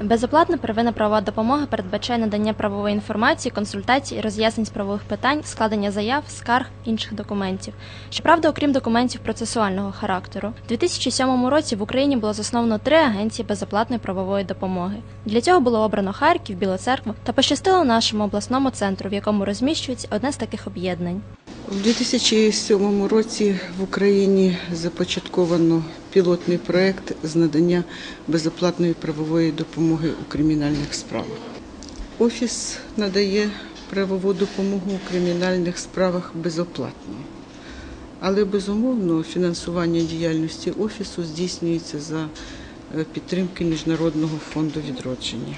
Безоплатна первинна правова допомога передбачає надання правової інформації, консультацій, роз'яснень з правових питань, складення заяв, скарг, інших документів. Щоправда, окрім документів процесуального характеру, у 2007 році в Україні було засновано три агенції безоплатної правової допомоги. Для цього було обрано Харків, Білу церкву та пощастило нашому обласному центру, в якому розміщується одне з таких об'єднань. У 2007 році в Україні започатковано пілотний проект з надання безоплатної правової допомоги у кримінальних справах. Офіс надає правову допомогу у кримінальних справах безоплатно. Але безумовно фінансування діяльності офісу здійснюється за е, підтримки Міжнародного фонду відродження.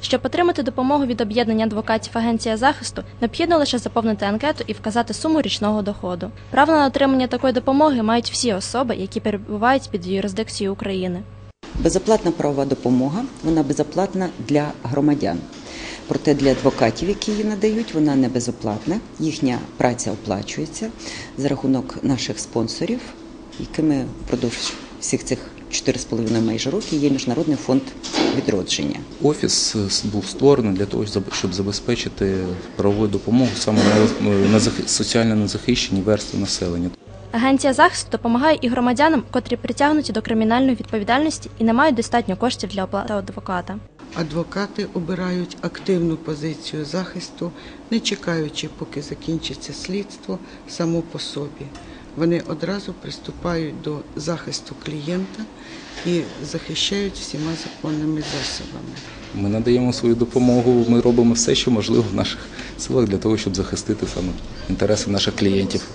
Щоб отримати допомогу від об'єднання адвокатів Агенція захисту, необхідно лише заповнити анкету і вказати суму річного доходу. Право на отримання такої допомоги мають всі особи, які перебувають під юрисдикцією України. Безоплатна правова допомога, вона безоплатна для громадян. Проте для адвокатів, які її надають, вона не безоплатна. Їхня праця оплачується за рахунок наших спонсорів, якими впродовж всіх цих 4,5 майже роки є Міжнародний фонд відродження. Офіс е, був створений для того, щоб забезпечити правову допомогу саме на, на захи- соціально незахищені верстви населення. Агенція захисту допомагає і громадянам, котрі притягнуті до кримінальної відповідальності і не мають достатньо коштів для оплати адвоката. Адвокати обирають активну позицію захисту, не чекаючи, поки закінчиться слідство само по собі. Вони одразу приступають до захисту клієнта і захищають всіма законними засобами. Ми надаємо свою допомогу, ми робимо все, що можливо в наших силах для того, щоб захистити саме інтереси наших клієнтів.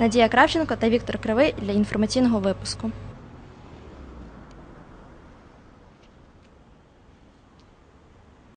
Надія Кравченко та Віктор Кривий для інформаційного випуску.